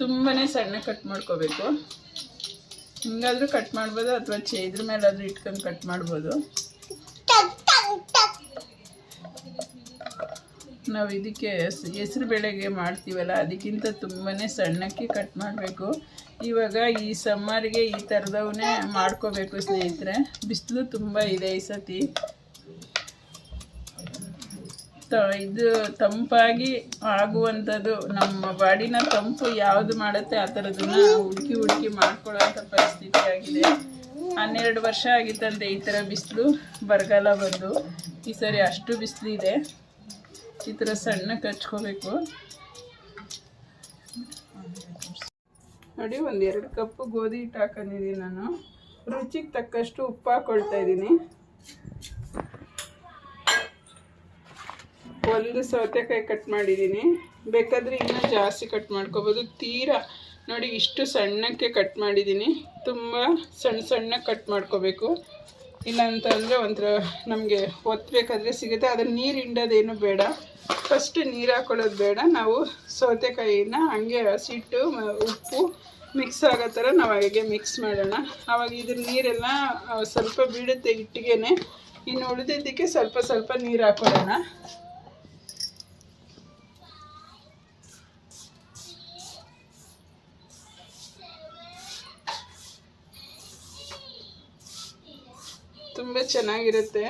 ತುಂಬಾ ಸಣ್ಣ ಕಟ್ ಮಾಡ್ಕೋಬೇಕು. ಹಿಂಗಾದ್ರೂ ಕಟ್ ಮಾಡ್ಬೋದು ಅಥವಾ ಚೇದ್ರ ಮೇಲೆ ಆದರೂ ಇಟ್ಕೊಂಡು ಕಟ್ ಮಾಡ್ಬೋದು. ನಾವು ಇದಕ್ಕೆ ಹೆಸರು ಬೇಳೆಗೆ ಮಾಡ್ತೀವಲ್ಲ, ಅದಕ್ಕಿಂತ ತುಂಬಾ ಸಣ್ಣಕ್ಕೆ ಕಟ್ ಮಾಡಬೇಕು. ಇವಾಗ ಈ ಸಮ್ಮರ್ಗೆ ಈ ಥರದವನ್ನೇ ಮಾಡ್ಕೋಬೇಕು ಸ್ನೇಹಿತರೆ. ಬಿಸಿಲು ತುಂಬ ಇದೆ ಈ ಸತಿ. ಇದು ತಂಪಾಗಿ ಆಗುವಂಥದ್ದು. ನಮ್ಮ ಬಾಡಿನ ತಂಪು ಯಾವುದು ಮಾಡುತ್ತೆ, ಆ ಥರದನ್ನ ಹುಡುಕಿ ಹುಡುಕಿ ಮಾಡ್ಕೊಳ್ಳೋಂಥ ಪರಿಸ್ಥಿತಿ ಆಗಿದೆ. ಹನ್ನೆರಡು ವರ್ಷ ಆಗಿತ್ತಂತೆ ಈ ಥರ ಬಿಸಿಲು ಬರಗಾಲ ಬಂದು. ಈ ಸರಿ ಅಷ್ಟು ಬಿಸಿಲಿದೆ ಈ ಥರ ಸಣ್ಣ ಕಚ್ಕೋಬೇಕು. ನೋಡಿ, ಒಂದೆರಡು ಕಪ್ಪು ಗೋಧಿ ಹಿಟ್ಟು ಹಾಕೊಂಡಿದ್ದೀನಿ ನಾನು. ರುಚಿಗೆ ತಕ್ಕಷ್ಟು ಉಪ್ಪು ಹಾಕೊಳ್ತಾ ಇದ್ದೀನಿ. ಒಂದು ಸೌತೆಕಾಯಿ ಕಟ್ ಮಾಡಿದ್ದೀನಿ ಬೇಕಾದರೆ ಇನ್ನೂ ಜಾಸ್ತಿ ಕಟ್ ಮಾಡ್ಕೋಬೋದು. ತೀರಾ ನೋಡಿ, ಇಷ್ಟು ಸಣ್ಣಕ್ಕೆ ಕಟ್ ಮಾಡಿದ್ದೀನಿ ತುಂಬ ಸಣ್ಣ ಸಣ್ಣ ಕಟ್ ಮಾಡ್ಕೋಬೇಕು. ಇಲ್ಲಾಂತಂದರೆ ಒಂಥರ ನಮಗೆ ಒತ್ತಬೇಕಾದ್ರೆ ಸಿಗುತ್ತೆ. ಅದನ್ನು ನೀರು ಹಿಂಡೋದೇನು ಬೇಡ. ಫಸ್ಟ್ ನೀರು ಹಾಕೊಳ್ಳೋದು ಬೇಡ. ನಾವು ಸೌತೆಕಾಯಿನ ಹಂಗೆ ಹಸಿಟ್ಟು ಉಪ್ಪು ಮಿಕ್ಸ್ ಆಗೋ ಥರ ನಾವು ಹಾಗೆ ಮಿಕ್ಸ್ ಮಾಡೋಣ. ಆವಾಗ ಇದ್ರ ನೀರೆಲ್ಲ ಸ್ವಲ್ಪ ಬೀಳುತ್ತೆ ಹಿಟ್ಟಿಗೆನೆ. ಇನ್ನು ಉಳಿದಿದ್ದಕ್ಕೆ ಸ್ವಲ್ಪ ಸ್ವಲ್ಪ ನೀರು ಹಾಕೊಳ್ಳೋಣ. ಚೆನ್ನಾಗಿರುತ್ತೆ.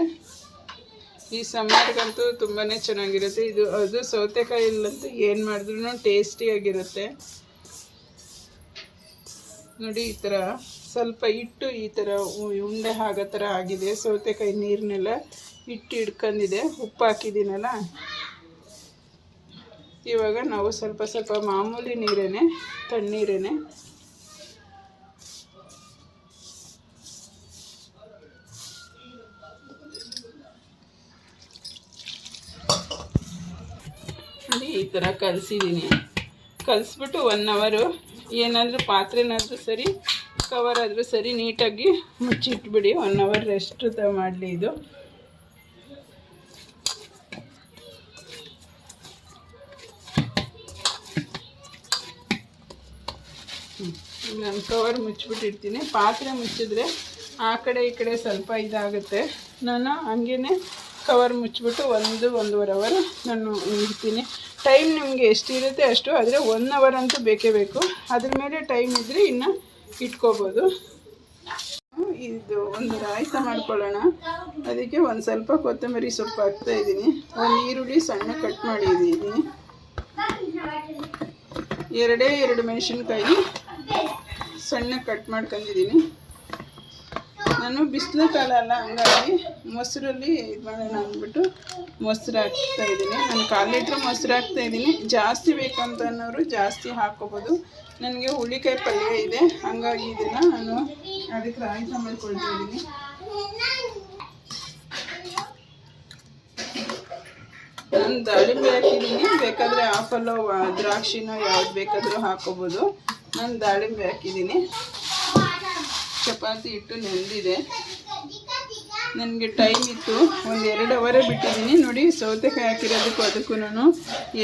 ಈ ಸಮ್ಮರ್ಗಂತೂ ತುಂಬಾ ಚೆನ್ನಾಗಿರುತ್ತೆ. ಇದು, ಅದು ಸೌತೆಕಾಯಿಲ್ಲಂತೂ ಏನು ಮಾಡಿದ್ರು ಟೇಸ್ಟಿಯಾಗಿರುತ್ತೆ. ನೋಡಿ, ಈ ಥರ ಸ್ವಲ್ಪ ಹಿಟ್ಟು ಈ ಥರ ಉಂಡೆ ಆಗೋ ಥರ ಆಗಿದೆ. ಸೌತೆಕಾಯಿ ನೀರನ್ನೆಲ್ಲ ಹಿಟ್ಟು ಹಿಡ್ಕೊಂಡಿದೆ ಉಪ್ಪು ಹಾಕಿದ್ದೀನಲ್ಲ. ಇವಾಗ ನಾವು ಸ್ವಲ್ಪ ಸ್ವಲ್ಪ ಮಾಮೂಲಿ ನೀರೇನೆ, ತಣ್ಣೀರೇನೆ ನೋಡಿ ಈ ಥರ ಕಲಸಿದ್ದೀನಿ ಕಲಿಸ್ಬಿಟ್ಟು ಒನ್ ಅವರು ಏನಾದರೂ ಪಾತ್ರೆನಾದರೂ ಸರಿ ಕವರ್ ಆದರೂ ಸರಿ ನೀಟಾಗಿ ಮುಚ್ಚಿಟ್ಬಿಡಿ. ಒನ್ ಅವರ್ ರೆಸ್ಟ್ ಮಾಡಲಿ ಇದು. ನಾನು ಕವರ್ ಮುಚ್ಚಿಬಿಟ್ಟಿರ್ತೀನಿ. ಪಾತ್ರೆ ಮುಚ್ಚಿದ್ರೆ ಆ ಕಡೆ ಈ ಕಡೆ ಸ್ವಲ್ಪ ಇದಾಗುತ್ತೆ. ನಾನು ಹಂಗೇ ಕವರ್ ಮುಚ್ಚಿಬಿಟ್ಟು ಒಂದು ಒಂದೂವರೆ ಅವರ್ ನಾನು ಇಡ್ತೀನಿ. ಟೈಮ್ ನಿಮಗೆ ಎಷ್ಟಿರುತ್ತೆ ಅಷ್ಟು, ಆದರೆ ಒನ್ ಅವರ್ ಅಂತೂ ಬೇಕೇ ಬೇಕು. ಅದ್ರ ಮೇಲೆ ಟೈಮ್ ಇದ್ದರೆ ಇನ್ನು ಇಟ್ಕೋಬೋದು. ಇದು ಒಂದು ರಾಯ್ತ ಮಾಡ್ಕೊಳ್ಳೋಣ. ಅದಕ್ಕೆ ಒಂದು ಸ್ವಲ್ಪ ಕೊತ್ತಂಬರಿ ಸೊಪ್ಪು ಹಾಕ್ತಾ ಇದ್ದೀನಿ. ಒಂದು ಈರುಳ್ಳಿ ಸಣ್ಣ ಕಟ್ ಮಾಡಿದ್ದೀನಿ ಎರಡೇ ಎರಡು ಮೆಣಸಿನ್ಕಾಯಿ ಸಣ್ಣ ಕಟ್ ಮಾಡ್ಕೊಂಡಿದ್ದೀನಿ. ನಾನು ಬಿಸಿಲು ಕಾಲ ಅಲ್ಲ, ಹಂಗಾಗಿ ಮೊಸರಲ್ಲಿ ಇದು ಮಾಡೋಣ ಅಂದ್ಬಿಟ್ಟು ಮೊಸರು ಹಾಕ್ತಾ ಇದ್ದೀನಿ. ನಾನು ಕಾಲು ಲೀಟ್ರ್ ಮೊಸರು ಹಾಕ್ತಾ ಇದ್ದೀನಿ. ಜಾಸ್ತಿ ಬೇಕಂತ ಅನ್ನೋರು ಜಾಸ್ತಿ ಹಾಕೋಬೋದು. ನನಗೆ ಹುಳಿಕಾಯಿ ಪಲ್ಯ ಇದೆ, ಹಂಗಾಗಿ ಇದನ್ನ ನಾನು ಅದಕ್ಕೆ ರಾಯ್ತ ಮಾಡ್ಕೊಳ್ತಾ ಇದ್ದೀನಿ. ನಾನು ದಾಳಿಂಬೆ ಹಾಕಿದ್ದೀನಿ. ಬೇಕಾದರೆ ಆಫಲ್ಲೋ ದ್ರಾಕ್ಷಿನೋ ಯಾವ್ದು ಬೇಕಾದರೂ ಹಾಕೋಬೋದು. ನಾನು ದಾಳಿಂಬೆ ಹಾಕಿದ್ದೀನಿ. ಚಪಾತಿ ಹಿಟ್ಟು ನೆಂದಿದೆ. ನನಗೆ ಟೈಮ್ ಇತ್ತು. ಒಂದು ಎರಡು ಅವರೇ ಬಿಟ್ಟಿದ್ದೀನಿ ನೋಡಿ, ಸೌತೆಕಾಯಿ ಹಾಕಿರೋದಕ್ಕೂ ಅದಕ್ಕೂ ನಾನು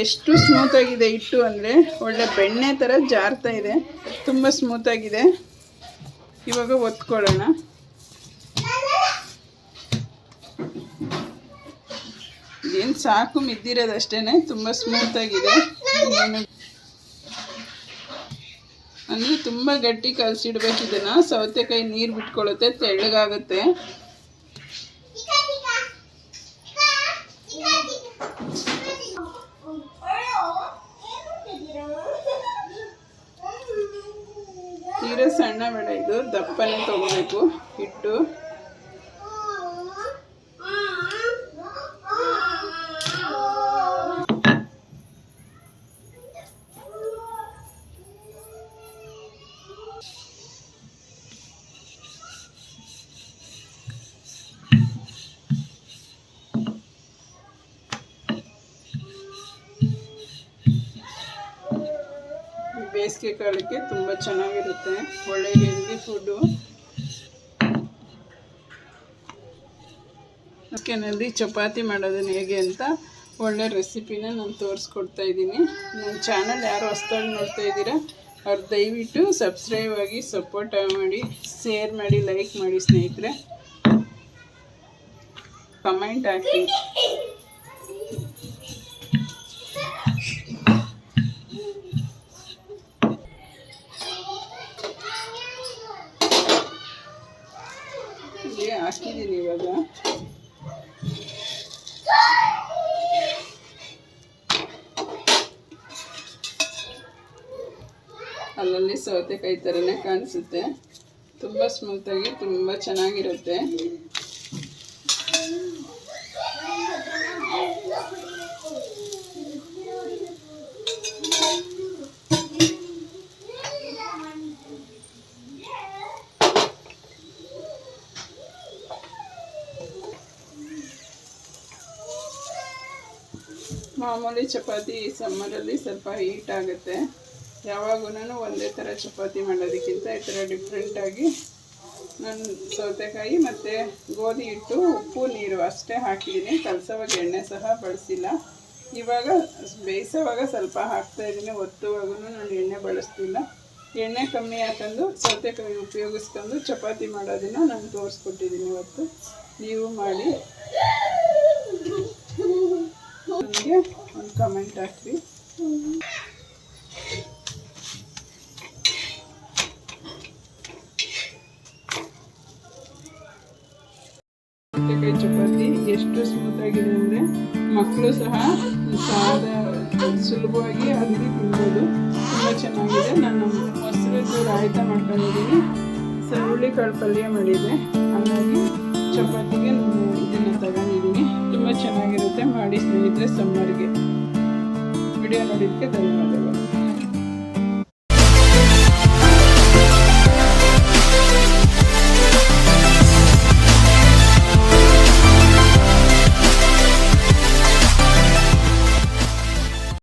ಎಷ್ಟು ಸ್ಮೂತಾಗಿದೆ ಹಿಟ್ಟು ಅಂದರೆ. ಒಳ್ಳೆ ಬೆಣ್ಣೆ ಥರ ಜಾರ್ತಾ ಇದೆ. ತುಂಬ ಸ್ಮೂತಾಗಿದೆ ಇವಾಗ ಒತ್ಕೊಳ್ಳೋಣ. ಏನು ಸಾಕು ಮಿದ್ದಿರೋದಷ್ಟೇ ತುಂಬ ಸ್ಮೂತಾಗಿದೆ ಅಂದರೆ ತುಂಬ ಗಟ್ಟಿ ಕಲಸಿಡ್ಬೇಕು. ಇದನ್ನು ಸೌತೆಕಾಯಿ ನೀರು ಬಿಟ್ಕೊಳ್ಳುತ್ತೆ ತೆಳ್ಳಗಾಗುತ್ತೆ. ತೀರಾ ಸಣ್ಣ ಬೇಡ ಇದು ದಪ್ಪನೇ ತಗೋಬೇಕು ಹಿಟ್ಟು. ಬೇಸಿಗೆ ಕಾಲಕ್ಕೆ ತುಂಬ ಚೆನ್ನಾಗಿರುತ್ತೆ. ಒಳ್ಳೆ ಹೆಲ್ದಿ ಫುಡ್ಡು ಚಿಕನಲ್ಲಿ ಚಪಾತಿ ಮಾಡೋದನ್ನು ಹೇಗೆ ಅಂತ ಒಳ್ಳೆ ರೆಸಿಪಿನ ನಾನು ತೋರಿಸ್ಕೊಡ್ತಾ ಇದ್ದೀನಿ. ನನ್ನ ಚಾನಲ್ ಯಾರು ಹೊಸ್ದಾಗಿ ನೋಡ್ತಾ ಇದ್ದೀರಾ, ಅವ್ರು ದಯವಿಟ್ಟು ಸಬ್ಸ್ಕ್ರೈಬ್ ಆಗಿ ಸಪೋರ್ಟ್ ಮಾಡಿ ಶೇರ್ ಮಾಡಿ ಲೈಕ್ ಮಾಡಿ ಸ್ನೇಹಿತರೆ. ಕಮೆಂಟ್ ಹಾಕಿ. ಹಾಕಿದ್ದೀನಿ ಇವಾಗ. ಅಲ್ಲಲ್ಲಿ ಸೌತೆಕಾಯಿ ಥರನೇ ಕಾಣಿಸುತ್ತೆ. ತುಂಬ ಸ್ಮೂತಾಗಿ ತುಂಬ ಚೆನ್ನಾಗಿರುತ್ತೆ. ಮಾಮೂಲಿ ಚಪಾತಿ ಈ ಸಮ್ಮರಲ್ಲಿ ಸ್ವಲ್ಪ ಹೀಟ್ ಆಗುತ್ತೆ. ಯಾವಾಗೂ ಒಂದೇ ಥರ ಚಪಾತಿ ಮಾಡೋದಕ್ಕಿಂತ ಈ ಥರ ಡಿಫ್ರೆಂಟಾಗಿ ನಾನು ಸೌತೆಕಾಯಿ ಮತ್ತು ಗೋಧಿ ಹಿಟ್ಟು, ಉಪ್ಪು, ನೀರು ಅಷ್ಟೇ ಹಾಕಿದ್ದೀನಿ ಕಲಸೋವಾಗ ಎಣ್ಣೆ ಸಹ ಬಳಸಿಲ್ಲ. ಇವಾಗ ಬೇಯಿಸೋವಾಗ ಸ್ವಲ್ಪ ಹಾಕ್ತಾ ಇದ್ದೀನಿ. ಒತ್ತುವಾಗೂ ನಾನು ಎಣ್ಣೆ ಬಳಸ್ತಿಲ್ಲ. ಎಣ್ಣೆ ಕಮ್ಮಿ ಹಾಕೊಂಡು ಸೌತೆಕಾಯಿ ಉಪಯೋಗಿಸ್ಕೊಂಡು ಚಪಾತಿ ಮಾಡೋದನ್ನು ನಾನು ತೋರಿಸ್ಕೊಟ್ಟಿದ್ದೀನಿ ಇವತ್ತು. ನೀವು ಮಾಡಿ. ನನಗೆ ಒಂದು ಕಮೆಂಟ್ ಹಾಕ್ರಿ. ಚಪಾತಿ ಎಷ್ಟು ಸ್ಮೂತ್ ಆಗಿದೆ ಅಂದರೆ ಮಕ್ಕಳು ಸಹ ಸಾದ, ಸುಲಭವಾಗಿ ಅಲ್ಲಿ ತಿನ್ಬೋದು. ತುಂಬ ಚೆನ್ನಾಗಿದೆ. ನಾನು ಮೊಸರದ್ದು ರಾಯಿತ ಮಾಡ್ಕೊಂಡಿದ್ದೀನಿ ಸರುಳ್ಳಿ ಕಾಳು ಪಲ್ಯ ಮಾಡಿದೆ ಹಾಗಾಗಿ ಚಪಾತಿಗೆ ನಾನು ಇದನ್ನು ತಗೊಂಡಿದ್ದೀನಿ. ತುಂಬ ಚೆನ್ನಾಗಿರುತ್ತೆ ಮಾಡಿ ಸ್ನೇಹಿತರೆ ಸಮ್ಮರ್ಗೆ ವಿಡಿಯೋ ನೋಡಿದ್ದಕ್ಕೆ ಧನ್ಯವಾದಗಳು.